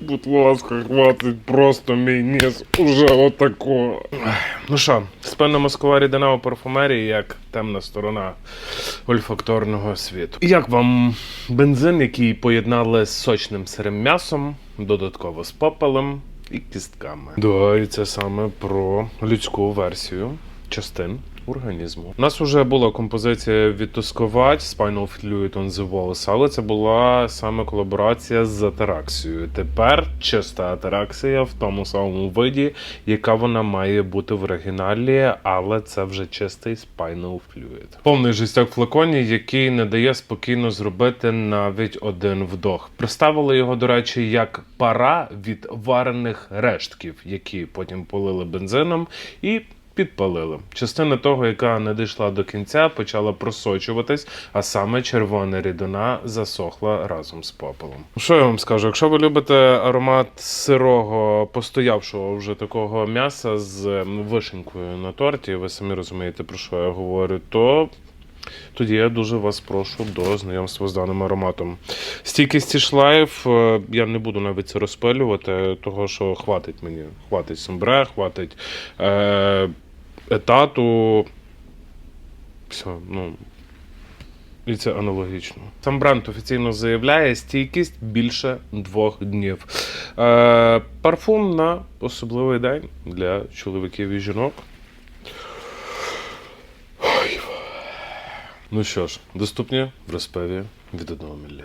Будь ласка, хватить просто мій ніс уже отако. Ну що, мозкова рідина у парфумерії як темна сторона ольфакторного світу. Як вам бензин, який поєднали з сочним сирим м'ясом, додатково з попелем і кістками? Да, і це саме про людську версію частин організму. У нас вже була композиція відтускувати Spinal Fluid on the Walls, але це була саме колаборація з атараксією. Тепер чиста атараксія в тому самому виді, яка вона має бути в оригіналі, але це вже чистий Spinal Fluid. Повний жестяк в флаконі, який не дає спокійно зробити навіть один вдох. Представили його, до речі, як пара від варених рештків, які потім полили бензином і підпалили. Частина того, яка не дійшла до кінця, почала просочуватись, а саме червона рідина засохла разом з попелом. Що я вам скажу? Якщо ви любите аромат сирого, постоявшого вже такого м'яса з ем, вишенькою на торті, ви самі розумієте, про що я говорю, то. Тоді я дуже вас прошу до знайомства з даним ароматом. Стійкість шлайф, е, я не буду навіть це розпилювати, того що хватить мені. Хватить сембре, хватить е, етату. Все, ну. І це аналогічно. Сам бренд офіційно заявляє стійкість більше двох днів. Е, парфум на особливий день для чоловіків і жінок. Ой. Ну що ж, доступні в розпеві від 1 мл.